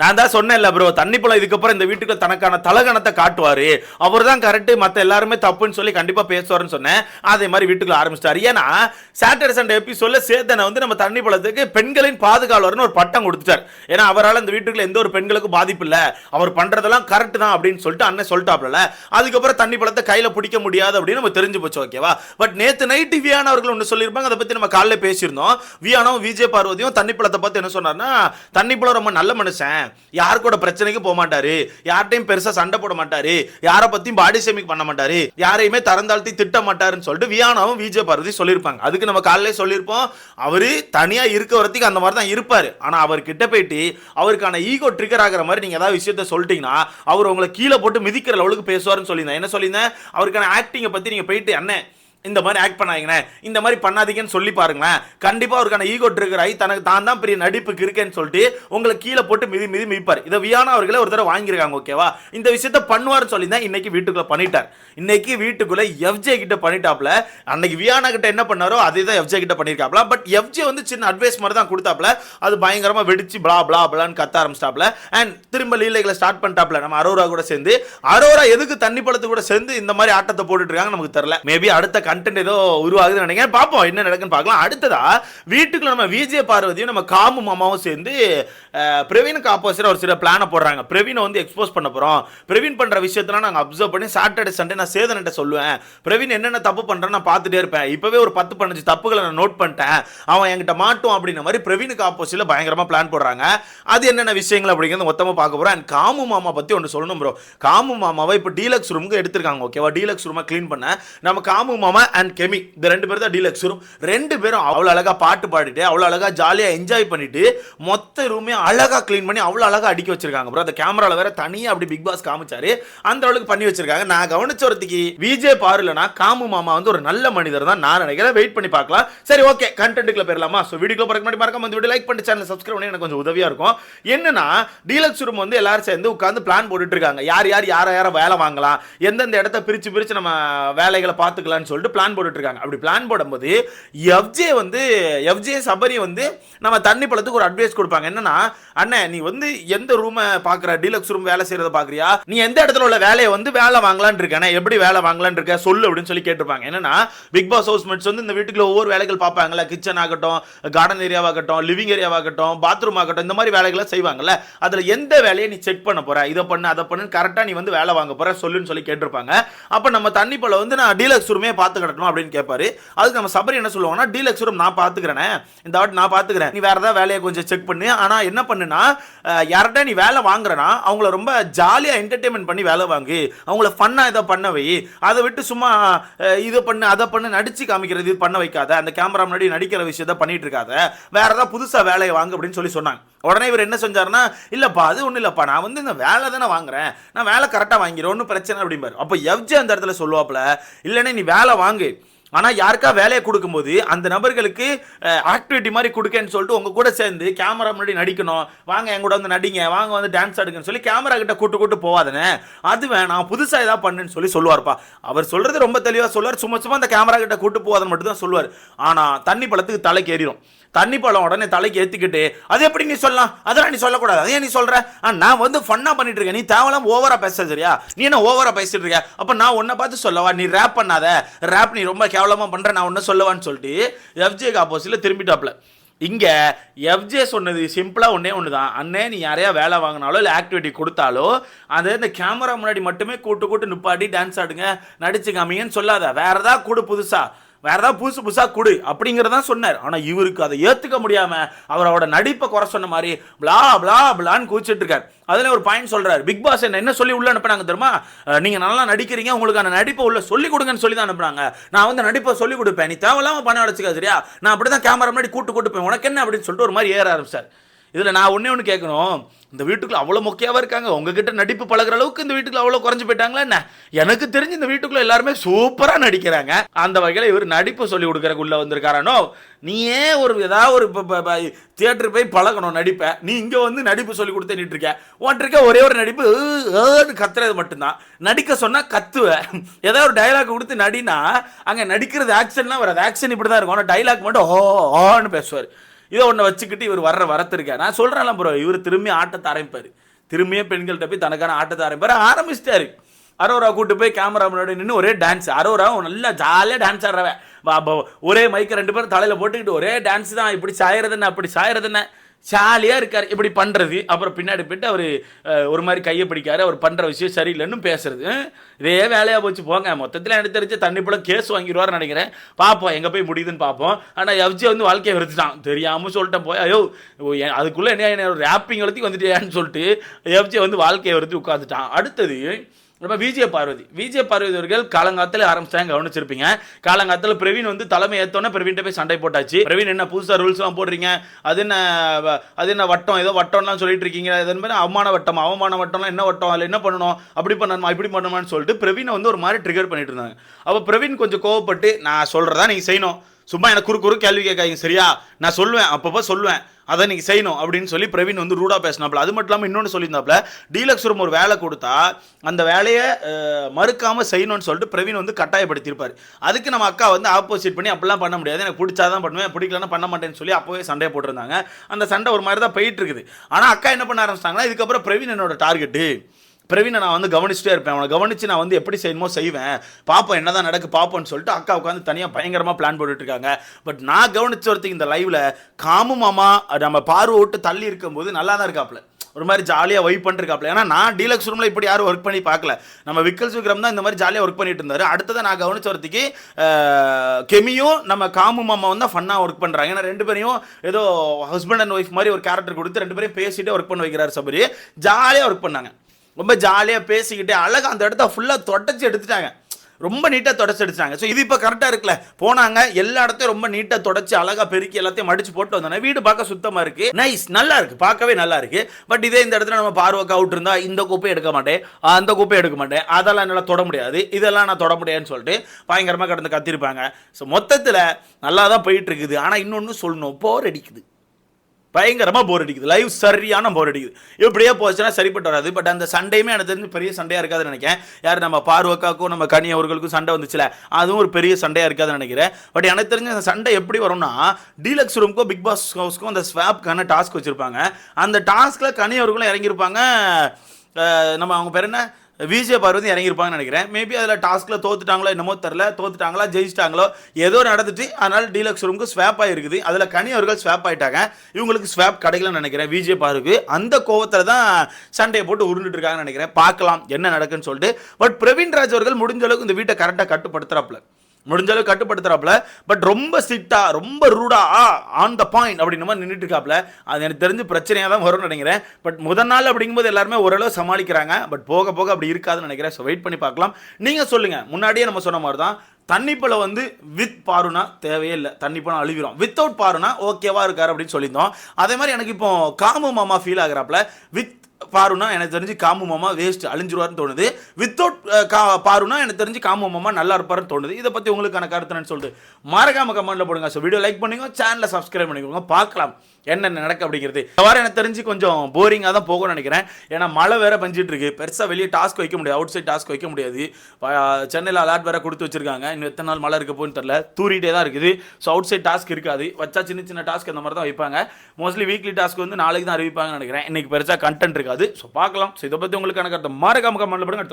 நான் தான் சொன்னேன்ல ப்ரோ தண்ணி பழம் இதுக்கப்புறம் இந்த வீட்டுக்கு தனக்கான தலகணத்தை காட்டுவாரு. அவர் தான் கரெக்டு மற்ற எல்லாருமே தப்புன்னு சொல்லி கண்டிப்பாக பேசுவாருன்னு சொன்னேன். அதே மாதிரி வீட்டுக்குள்ள ஆரம்பிச்சிட்டாரு. ஏன்னா சாட்டர்டே சண்டே எபிசோட்ல சேர்த்தனை வந்து நம்ம தண்ணி பழத்துக்கு பெண்களின் பாதுகாவலர்னு ஒரு பட்டம் கொடுத்துட்டார். ஏன்னா அவரால் இந்த வீட்டுக்குள்ள எந்த ஒரு பெண்களுக்கும் பாதிப்பு இல்லை. அவர் பண்ணுறதெல்லாம் கரெக்ட் தான் அப்படின்னு சொல்லிட்டு அண்ணன் சொல்லிட்டாப்ல அதுக்கப்புறம் தண்ணி பழத்தை கையில் பிடிக்க முடியாது அப்படின்னு நம்ம தெரிஞ்சு போச்சு ஓகேவா பட் நேற்று நைட்டு வியானா அவர்கள் ஒன்று சொல்லியிருப்பாங்க. அதை பற்றி நம்ம காலைல பேசியிருந்தோம். வியானாவும் விஜய் பார்வதியும் தண்ணி பழத்தை பார்த்து என்ன சொன்னார்னா தண்ணி பழம் ரொம்ப நல்ல மனுஷன். யாரு கூட பிரச்சனைக்கு போக மாட்டாரு. யார்ட்டையும் பெருசா சண்டை போட மாட்டாரு. யாரை பத்தியும் பாடி ஷேமிங் பண்ண மாட்டாரு. யாரையுமே தரந்தாழ்த்தி திட்ட மாட்டாருன்னு சொல்லிட்டு வியானாவும் விஜய் பாரதி சொல்லியிருப்பாங்க. அதுக்கு நம்ம காலையில சொல்லியிருப்போம். அவரு தனியா இருக்க வரத்துக்கு அந்த மாதிரி தான் இருப்பாரு. ஆனா அவர் கிட்ட போயிட்டு அவருக்கான ஈகோ ட்ரிகர் ஆகிற மாதிரி நீங்க ஏதாவது விஷயத்த சொல்லிட்டீங்கன்னா அவர் உங்களை கீழே போட்டு மிதிக்கிற லெவலுக்கு பேசுவாருன்னு சொல்லியிருந்தேன். என்ன சொல்லியிருந்தேன்? அவருக்கான ஆக்டிங்கை பத்தி நீங்க போயிட்டு என்ன இந்த மாதிரி ஆக்ட் பண்ணாதீங்கண்ணே. இந்த மாதிரி பண்ணாதீங்கன்னு சொல்லி பாருங்களேன். கண்டிப்பாக அவருக்கான ஈகோ ட்ரிகர் ஆகி தனக்கு தான் தான் பெரிய நடிப்புக்கு இருக்கேன்னு சொல்லிட்டு உங்களை கீழே போட்டு மிதி மிதி மிதிப்பார். இதை வியானா அவர்களே ஒரு தடவை வாங்கியிருக்காங்க ஓகேவா இந்த விஷயத்த பண்ணுவார்னு சொல்லி தான் இன்னைக்கு வீட்டுக்குள்ளே பண்ணிட்டார். இன்னைக்கு வீட்டுக்குள்ளே எஃப்ஜே கிட்ட பண்ணிட்டாப்ல அன்னைக்கு வியானா கிட்ட என்ன பண்ணாரோ அதே தான் எஃப்ஜே கிட்ட பண்ணியிருக்காப்ல பட் எஃப்ஜே வந்து சின்ன அட்வைஸ் மாதிரி தான் கொடுத்தாப்ல அது பயங்கரமாக வெடிச்சு பிளா பிளா பிளான்னு கத்த ஆரம்பிச்சிட்டாப்ல அண்ட் திரும்ப லீலைகளை ஸ்டார்ட் பண்ணிட்டாப்ல நம்ம அரோரா கூட சேர்ந்து அரோரா எதுக்கு தண்ணி பழத்து கூட சேர்ந்து இந்த மாதிரி ஆட்டத்தை போட்டுட்டு இருக்காங்க நமக்கு தெரியல. மேபி அடுத்த கண்டென்ட் ஏதோ உருவாகுதுன்னு நினைக்கிறேன். பார்ப்போம் என்ன நடக்குன்னு பார்க்கலாம். அடுத்ததா வீட்டுக்குள்ள நம்ம விஜய பார்வதியும் நம்ம காமு மாமாவும் சேர்ந்து பிரவீனுக்கு ஆப்போசிட்டாக ஒரு சில பிளானை போடுறாங்க. பிரவீனை வந்து எக்ஸ்போஸ் பண்ண போகிறோம் பிரவீன் பண்ணுற விஷயத்தெல்லாம் நாங்கள் அப்சர்வ் பண்ணி சாட்டர்டே சண்டே நான் சேதன்கிட்ட சொல்லுவேன். பிரவீன் என்னென்ன தப்பு பண்றான்னு நான் பார்த்துட்டே இருப்பேன். இப்போவே ஒரு பத்து பதினஞ்சு தப்புகளை நான் நோட் பண்ணிட்டேன். அவன் என்கிட்ட மாட்டும் அப்படின்ற மாதிரி பிரவீனுக்கு ஆப்போசிட்டில் பயங்கரமாக பிளான் போடுறாங்க. அது என்னென்ன விஷயங்கள் அப்படிங்கிறது மொத்தமாக பார்க்க போகிறோம் அண்ட் காமு மாமா பற்றி ஒன்று சொல்லணும் ப்ரோ காமு மாமாவை இப்போ டீலக்ஸ் ரூமுக்கு எடுத்திருக்காங்க ஓகேவா டீலக்ஸ் ரூமை க்ளீன் பண்ண. நம்ம காமு மாமா அண்ட் கெமி இந்த ரெண்டு பேரும் தான் டீலக்ஸ் ரூம் ரெண்டு பேரும் அவ்வளோ அழகா பாட்டு பாடிட்டு அவ்வளோ அழகாக ஜாலியாக என்ஜாய் பண்ணிட்டு மொத்த ரூமே அழகாக க்ளீன் பண்ணி அவ்வளோ அழகா அடிக்க வச்சிருக்காங்க. ப்ரோ அந்த கேமராவில் வேற தனியாக அப்படி பிக் பாஸ் காமிச்சாரு. அந்த அளவுக்கு பண்ணி வச்சிருக்காங்க. நான் கவனிச்ச ஒருத்திக்கு விஜய் பாருலனா காமு மாமா வந்து ஒரு நல்ல மனிதர் தான். நான் நினைக்கிறேன். வெயிட் பண்ணி பார்க்கலாம். சரி ஓகே கண்டென்ட்டுக்குள்ள போயிடலாமா? ஸோ வீடியோ போறதுக்கு முன்னாடி மறக்காம வந்து வீடியோ லைக் பண்ணி சேனல் சப்ஸ்கிரைப் பண்ணி எனக்கு கொஞ்சம் உதவியாக இருக்கும். என்னன்னா டீலக்ஸ் ரூம் வந்து எல்லாரும் சேர்ந்து உட்காந்து பிளான் போட்டுட்டு இருக்காங்க. யார் யார் யாரை யாரை வேலை வாங்கலாம்? எந்தெந்த இடத்த பிரித்து பிரித்து நம்ம வேலைகளை பார்த்துக்கலாம்னு சொல்லிட்டு பிளான் போட்டுட்டு இருக்காங்க அப்படி பிளான் போடும்போது எஃப்ஜே வந்து எஃப்ஜே சபரி வந்து நம்ம தண்ணி பழத்துக்கு ஒரு அட்வைஸ் கொடுப்பாங்க. என்னன்னா அண்ணன் நீ வந்து எந்த ரூமை பார்க்குற டீலக்ஸ் ரூம் வேலை செய்யறத பார்க்குறியா நீ எந்த இடத்துல உள்ள வேலையை வந்து வேலை வாங்கலான் இருக்கேன் எப்படி வேலை வாங்கலான் இருக்க? சொல்லு அப்படின்னு சொல்லி கேட்டிருப்பாங்க. என்னன்னா பிக் பாஸ் ஹவுஸ் மேட்ஸ் வந்து இந்த வீட்டுக்குள்ள ஒவ்வொரு வேலைகள் பார்ப்பாங்கல்ல. கிச்சன் ஆகட்டும் கார்டன் ஏரியாவாகட்டும் லிவிங் ஏரியாவாகட்டும் பாத்ரூம் ஆகட்டும் இந்த மாதிரி வேலைகளை செய்வாங்கல்ல. அதில் எந்த வேலையை நீ செக் பண்ண போற? இதை பண்ணு அதை பண்ணு கரெக்டாக நீ வந்து வேலை வாங்க போகிற சொல்லுன்னு சொல்லி கேட்டிருப்பாங்க. அப்போ நம்ம தண்ணி பழம் வந்து நான் டீலக்ஸ் ரூமே பார்த்து கட்டணும் அப்படின்னு கேட்பாரு அதுக்கு நம்ம சபரி என்ன சொல்லுவாங்கன்னா டீலக்ஸ் ரூம் நான் பார்த்துக்கிறேன். இந்த வாட்டி நான் பார்த்துக்கிறேன். நீ வேற ஏதாவது வேலையை கொஞ்சம் செக் பண்ணு. ஆனால் என்ன பண்ணுனா யார்கிட்ட நீ வேலை வாங்குறனா அவங்கள ரொம்ப ஜாலியா என்டர்டைன்மெண்ட் பண்ணி வேலை வாங்கு. அவங்கள ஃபன்னாக இதை பண்ண வை. அதை விட்டு சும்மா இதை பண்ணு அதை பண்ணு நடிச்சு காமிக்கிறது இது பண்ண வைக்காத. அந்த கேமரா முன்னாடி நடிக்கிற விஷயத்த பண்ணிட்டு இருக்காத. வேற ஏதாவது புதுசா வேலையை வாங்கு அப்படின்னு சொல்லி சொன்னாங்க. உடனே இவர் என்ன செஞ்சாருன்னா இல்லப்பா அது ஒன்றும் இல்லப்பா. நான் வந்து இந்த வேலை தானே வாங்குறேன். நான் வேலை கரெக்டாக வாங்கிறேன் ஒன்றும் பிரச்சனை அப்படிம்பாரு. அப்போ எவ்ஜி அந்த இடத்துல சொல்லுவாப்புல இல்லைன்னா நீ வேலை வாங்கு. ஆனால் யாருக்கா வேலையை கொடுக்கும்போது அந்த நபர்களுக்கு ஆக்டிவிட்டி மாதிரி கொடுக்கேன்னு சொல்லிட்டு உங்க கூட சேர்ந்து கேமரா முன்னாடி நடிக்கணும். வாங்க என் கூட வந்து நடிங்க. வாங்க வந்து டான்ஸ் ஆடுங்கன்னு சொல்லி கேமரா கிட்ட கூட்டு கூட்டு போவாதனே. அது வேணாம். புதுசாக ஏதாவது பண்ணுன்னு சொல்லி சொல்லுவார்ப்பா. அவர் சொல்கிறது ரொம்ப தெளிவாக சொல்லுவார். சும்மா சும்மா அந்த கேமரா கிட்ட கூட்டு போவாதன்னு மட்டும் தான் சொல்லுவார். ஆனால் தண்ணி பழத்துக்கு தலைக்கு ஏறிடும் தண்ணி பழம் உடனே தலைக்கு ஏற்றிக்கிட்டு அது எப்படி நீ சொல்லலாம்? அதெல்லாம் நீ சொல்லக்கூடாது. அதே நீ சொல்கிற நான் வந்து ஃபன்னாக பண்ணிட்டு இருக்கேன். நீ தேவலாம் ஓவராக பேச சரியா? நீ என்ன ஓவராக பேசிட்டு இருக்க? அப்போ நான் உன்னை பார்த்து சொல்லவா? நீ ரேப் பண்ணாத. ரேப் நீ ரொம்ப கேவலமாக பண்ணுற நான் ஒன்றை சொல்லவான்னு சொல்லிட்டு எஃப்ஜேக்கு ஆப்போசிட்டில் திரும்பிட்டாப்ல. இங்கே எஃப்ஜே சொன்னது சிம்பிளாக ஒன்றே ஒன்று தான் அண்ணே நீ யாரையா வேலை வாங்கினாலோ இல்லை ஆக்டிவிட்டி கொடுத்தாலோ அது இந்த கேமரா முன்னாடி மட்டுமே கூட்டு கூட்டு நிப்பாட்டி டான்ஸ் ஆடுங்க நடிச்சு காமிங்கன்னு சொல்லாத. வேறு ஏதாவது கூடு புதுசாக வேற ஏதாவது புதுசு புதுசாக கொடு அப்படிங்கிறதான் சொன்னார். ஆனால் இவருக்கு அதை ஏற்றுக்க முடியாமல் அவர் அவரோட நடிப்பை குறை சொன்ன மாதிரி பிளா பிளா பிளான்னு கூச்சிட்டு இருக்கார். அதில் ஒரு பாயிண்ட் சொல்கிறார் பிக் பாஸ் என்ன என்ன சொல்லி உள்ள அனுப்புனாங்க தெரியுமா? நீங்கள் நல்லா நடிக்கிறீங்க உங்களுக்கான நடிப்பை உள்ள சொல்லி கொடுங்கன்னு சொல்லி தான் அனுப்புனாங்க. நான் வந்து நடிப்பை சொல்லி கொடுப்பேன். நீ தேவையில்லாமல் பணம் அடைச்சிக்க சரியா நான் அப்படிதான் கேமரா முன்னாடி கூட்டு கூட்டு போய் உனக்கு என்ன அப்படின்னு சொல்லிட்டு ஒரு மாதிரி ஏற ஆரம்பிச்சார். இதில் நான் ஒன்றே ஒன்று கேட்கணும் இந்த வீட்டுக்குள்ள அவ்வளோ மொக்கையாவா இருக்காங்க. உங்ககிட்ட நடிப்பு பழகுற அளவுக்கு இந்த வீட்டுக்குள்ள அவ்வளோ குறைஞ்சு போயிட்டாங்களா என்ன? எனக்கு தெரிஞ்சு இந்த வீட்டுக்குள்ளே எல்லாருமே சூப்பராக நடிக்கிறாங்க. அந்த வகையில் இவர் நடிப்பு சொல்லி கொடுக்குறக்குள்ளே வந்திருக்காரானோ நீ ஏன் ஒரு ஏதாவது ஒரு தியேட்டர் போய் பழகணும் நடிப்பை? நீ இங்கே வந்து நடிப்பு சொல்லி கொடுத்து நிட்டு இருக்க ஒரே ஒரு நடிப்பு ஏன்னு கத்துறது மட்டும்தான். நடிக்க சொன்னால் கத்துவேன் ஏதாவது ஒரு டைலாக் கொடுத்து நடினா அங்கே நடிக்கிறது ஆக்ஷன்லாம் வராது. ஆக்ஷன் இப்படி தான் இருக்கும். ஆனால் டைலாக் மட்டும் ஓ ஓன்னு பேசுவார். இதை ஒன்று வச்சுக்கிட்டு இவர் வர்ற வரத்திருக்கார் நான் சொல்கிறேன்ல ப்ரோ இவர் திரும்பி ஆட்டத்தை ஆரம்பிப்பார் திரும்பியே பெண்கள்கிட்ட போய் தனக்கான ஆட்டத்தை ஆரம்பிப்பார் ஆரம்பிச்சிட்டாரு. அரோரா கூட்டு போய் கேமரா முன்னாடி நின்று ஒரே டான்ஸ் அரோரா நல்லா ஜாலியாக டான்ஸ் ஆடுறவன். ஒரே மைக்கை ரெண்டு பேரும் தலையில் போட்டுக்கிட்டு ஒரே டான்ஸ் தான். இப்படி சாயறதுன்னு? அப்படி சாயறதுன்னு? ஜாலியாக இருக்கார். இப்படி பண்ணுறது அப்புறம் பின்னாடி போயிட்டு அவர் ஒரு மாதிரி கையை பிடிக்காரு. அவர் பண்ணுற விஷயம் சரியில்லைன்னு பேசுறது. இதே வேலையாக போச்சு. போங்க. மொத்தத்தில் எனக்கு தெரிஞ்ச தண்ணி போல கேஸ் வாங்கிடுவார்னு நினைக்கிறேன். பார்ப்போம் எங்கே போய் முடியுதுன்னு பார்ப்போம் ஆனால் எஃப்ஜி வந்து வாழ்க்கையை வெறுத்துட்டான். தெரியாமல் சொல்லிட்டேன் போய். ஐயோ அதுக்குள்ளே என்ன என்ன ஒரு ரேப்பிங் வளர்த்தி வந்துட்டேன்னு சொல்லிட்டு எஃப்ஜி வந்து வாழ்க்கையை வெறுத்து உட்காந்துட்டான் அடுத்தது நம்ம விஜய பார்வதி. விஜய பார்வதி அவர்கள் காலங்காத்தில் ஆரம்பிச்சாங்க கவனிச்சிருப்பீங்க. காலங்காத்தில் பிரவீன் வந்து தலைமை ஏற்றோன்னே பிரவீன் போய் சண்டை போட்டாச்சு. பிரவீன் என்ன புதுசாக ரூல்ஸ்லாம் போடுறீங்க? அது என்ன வ- அது என்ன வட்டம்? ஏதோ வட்டம்லாம் சொல்லிட்டு இருக்கீங்க. அது மாதிரி அவமான வட்டம் அவமான வட்டம்லாம் என்ன வட்டம்? அதில் என்ன பண்ணணும்? அப்படி பண்ணணுமா? இப்படி பண்ணணுமான்னு சொல்லிட்டு பிரவீனை வந்து ஒரு மாதிரி ட்ரிகர் பண்ணிட்டு இருந்தாங்க. அப்போ பிரவீன் கொஞ்சம் கோவப்பட்டு நான் சொல்கிறதா நீங்கள் செய்யணும். சும்மா எனக்கு குறு குறு கேள்வி கேட்காதீங்க சரியா? நான் சொல்லுவேன் அப்பப்போ சொல்லுவேன். அதை நீங்கள் செய்யணும் அப்படின்னு சொல்லி பிரவீன் வந்து ரூடாக பேசினாப்ல அது மட்டும் இல்லாமல் இன்னொன்று சொல்லியிருந்தாப்புல டீலக்ஸ் ரூம் ஒரு வேலை கொடுத்தா அந்த வேலையை மறுக்காமல் செய்யணும்னு சொல்லிட்டு பிரவீன் வந்து கட்டாயப்படுத்தியிருப்பார். அதுக்கு நம்ம அக்கா வந்து ஆப்போசிட் பண்ணி அப்படிலாம் பண்ண முடியாது. எனக்கு பிடிச்சாதான் பண்ணுவேன். பிடிக்கலன்னா பண்ண மாட்டேன்னு சொல்லி அப்போவே சண்டையை போட்டிருந்தாங்க. அந்த சண்டை ஒரு மாதிரி தான் போயிட்டு இருக்குது. ஆனால் அக்கா என்ன பண்ண ஆரம்பிச்சிட்டாங்கன்னா இதுக்கப்புறம் பிரவீன் என்னோட டார்கெட்டு பிரவீனை நான் வந்து கவனிச்சுட்டே இருப்பேன். அவனை கவனிச்சு நான் வந்து எப்படி செய்யணுமோ செய்வேன். பார்ப்போம் என்னதான் நடக்கு பார்ப்போம்னு சொல்லிட்டு அக்கா உட்காந்து தனியாக பயங்கரமாக பிளான் போட்டுட்ருக்காங்க பட் நான் கவனிச்ச ஒருத்தங்க இந்த லைவில் காமு மாமா நம்ம பார்வை விட்டு தள்ளி இருக்கும்போது நல்லா தான் இருக்காப்ல ஒரு மாதிரி ஜாலியாக வைப் பண்ணிருக்காப்ல ஏன்னா நான் டீலக்ஸ் ரூமில் இப்படி யாரும் ஒர்க் பண்ணி பார்க்கல. நம்ம விக்கல்ஸ் விக்ரம் தான் இந்த மாதிரி ஜாலியாக ஒர்க் பண்ணிட்டு இருந்தார். அடுத்ததை நான் கவனிச்ச ஒருத்திக்கு கெமியும் நம்ம காமு மாமா வந்து ஃபன்னாக ஒர்க் பண்ணுறாங்க ஏன்னா ரெண்டு பேரையும் ஏதோ ஹஸ்பண்ட் அண்ட் ஒய்ஃப் மாதிரி ஒரு கேரக்டர் கொடுத்து ரெண்டு பேரையும் பேசிட்டு ஒர்க் பண்ண வைக்கிறார் சபரி. ஜாலியாக ஒர்க் பண்ணாங்க. ரொம்ப ஜாலியாக பேசிக்கிட்டே அழகாக அந்த இடத்த ஃபுல்லாக தொடச்சி எடுத்துட்டாங்க. ரொம்ப நீட்டாக தொடச்சி எடுத்தாங்க ஸோ இது இப்போ கரெக்டாக இருக்குல்ல? போனாங்க எல்லா இடத்தையும் ரொம்ப நீட்டாக தொடச்சி அழகாக பெருக்கி எல்லாத்தையும் மடிச்சு போட்டு வந்தாங்க வீடு பார்க்க சுத்தமாக இருக்கு. நைஸ் நல்லா இருக்கு. பார்க்கவே நல்லா இருக்கு. பட் இதே இந்த இடத்துல நம்ம பார்வைக்கு அவுட் இருந்தால் இந்த குப்பையும் எடுக்க மாட்டேன். அந்த குப்பையும் எடுக்க மாட்டேன். அதெல்லாம் என்னால் தொட முடியாது. இதெல்லாம் நான் தொட முடியாதுன்னு சொல்லிட்டு பயங்கரமாக கடந்து கத்திருப்பாங்க. ஸோ மொத்தத்தில் நல்லா தான் போயிட்டு இருக்குது. ஆனால் இன்னொன்று சொல்லணும். போர் அடிக்குது. பயங்கரமாக போர் அடிக்குது. லைவ் சரியான போர் அடிக்குது. இப்படியே போச்சுன்னா சரிப்பட்டு வராது. பட் அந்த சண்டையுமே எனக்கு தெரிஞ்சு பெரிய சண்டையாக இருக்காதுன்னு நினைக்கிறேன். யார் நம்ம பார்வக்காக்கும் நம்ம கனி அவர்களுக்கும் சண்டை வந்துச்சுல அதுவும் ஒரு பெரிய சண்டையாக இருக்காதுன்னு நினைக்கிறேன். பட் எனக்கு தெரிஞ்ச அந்த சண்டை எப்படி வரும்னா டீலக்ஸ் ரூமுக்கும் பிக் பாஸ் ஹவுஸ்க்கும் அந்த ஸ்வாப்க்கான டாஸ்க் வச்சுருப்பாங்க. அந்த டாஸ்கில் கனி அவர்களும் இறங்கியிருப்பாங்க. நம்ம அவங்க பேர் என்ன? விஜய பார்வதி இறங்கியிருப்பாங்கன்னு நினைக்கிறேன். மேபி அதில் டாஸ்க்கில் தோத்துட்டாங்களோ என்னமோ தெரில தோத்துட்டாங்களா ஜெயிச்சிட்டாங்களோ ஏதோ நடந்துட்டு அதனால் டீலக்ஸ் ரூமுக்கு ஸ்வாப் ஆகிருக்குது அதில் கனி அவர்கள் ஸ்வாப் ஆயிட்டாங்க. இவங்களுக்கு ஸ்வாப் கிடைக்கலன்னு நினைக்கிறேன் விஜய பாருக்கு அந்த கோவத்தில் தான் சண்டையை போட்டு உருண்டுட்டு இருக்காங்கன்னு நினைக்கிறேன். பார்க்கலாம் என்ன நடக்குன்னு சொல்லிட்டு. பட் பிரவீன் ராஜ் அவர்கள் முடிஞ்ச அளவுக்கு இந்த வீட்டை கரெக்டாக கட்டுப்படுத்துகிறாப்புல முடிஞ்ச அளவு கட்டுப்படுத்துறாப்புல. பட் ரொம்ப ஸ்ட்ரிக்டா ரொம்ப ரூடா ஆன் த பாயிண்ட் அப்படின்ற மாதிரி நின்றுட்டு இருக்காப்புல அது எனக்கு தெரிஞ்சு பிரச்சனையாக தான் வரும்னு நினைக்கிறேன். பட் முதல் நாள் அப்படிங்கும்போது எல்லாருமே ஓரளவு சமாளிக்கிறாங்க. பட் போக போக அப்படி இருக்காதுன்னு நினைக்கிறேன். ஸோ வெயிட் பண்ணி பார்க்கலாம். நீங்கள் சொல்லுங்கள் முன்னாடியே நம்ம சொன்ன மாதிரி தான் தண்ணிப்பழம் வந்து வித் பாருனா தேவையே இல்லை. தண்ணிப்பழம் அழுகிறோம். வித்தவுட் பாருனா ஓகேவா இருக்காரு அப்படின்னு சொல்லியிருந்தோம். அதே மாதிரி எனக்கு இப்போ காமு மாமா ஃபீல் ஆகிறாப்புல. வித் பாருனா எனக்கு தெரிஞ்சு காமு மாமா வேஸ்ட் அழிஞ்சிருவார்னு தோணுது. வித்தவுட் uh, கா பாருனா எனக்கு தெரிஞ்சு காமு மாமா நல்லா இருப்பாருன்னு தோணுது. இதை பற்றி உங்களுக்கான கருத்துன்னு சொல்லிட்டு மறக்காம கமெண்ட்ல போடுங்க. ஸோ வீடியோ லைக் பண்ணுங்க சேனலை சப்ஸ்கிரைப் பண்ணிக்கோங்க. பார்க்கலாம் என்னென்ன நடக்க அப்படிங்கிறது. இந்த வாரம் எனக்கு தெரிஞ்சு கொஞ்சம் போரிங்காக தான் போகும்னு நினைக்கிறேன். ஏன்னா மழை வேற பஞ்சிட்டு இருக்கு பெருசாக வெளியே டாஸ்க் வைக்க முடியாது. அவுட் சைட் டாஸ்க் வைக்க முடியாது. சென்னையில் அலாட் வேற கொடுத்து வச்சிருக்காங்க. இன்னும் எத்தனை நாள் மழை இருக்க போகுன்னு தெரில தூரிட்டே தான் இருக்குது. ஸோ அவுட் சைட் டாஸ்க் இருக்காது. வச்சா சின்ன சின்ன டாஸ்க் அந்த மாதிரி தான் வைப்பாங்க. மோஸ்ட்லி வீக்லி டாஸ்க் வந்து நாளைக்கு தான் அறிவிப்பாங்கன்னு நினைக்கிறேன். இன்னைக்கு பெருசாக கண்டென்ட் இருக்காது. ஸோ பார்க்கலாம். ஸோ இதை பற்றி உங்களுக்கு கணக்கு மறக்காம கமெண்ட்ல போடுங்க.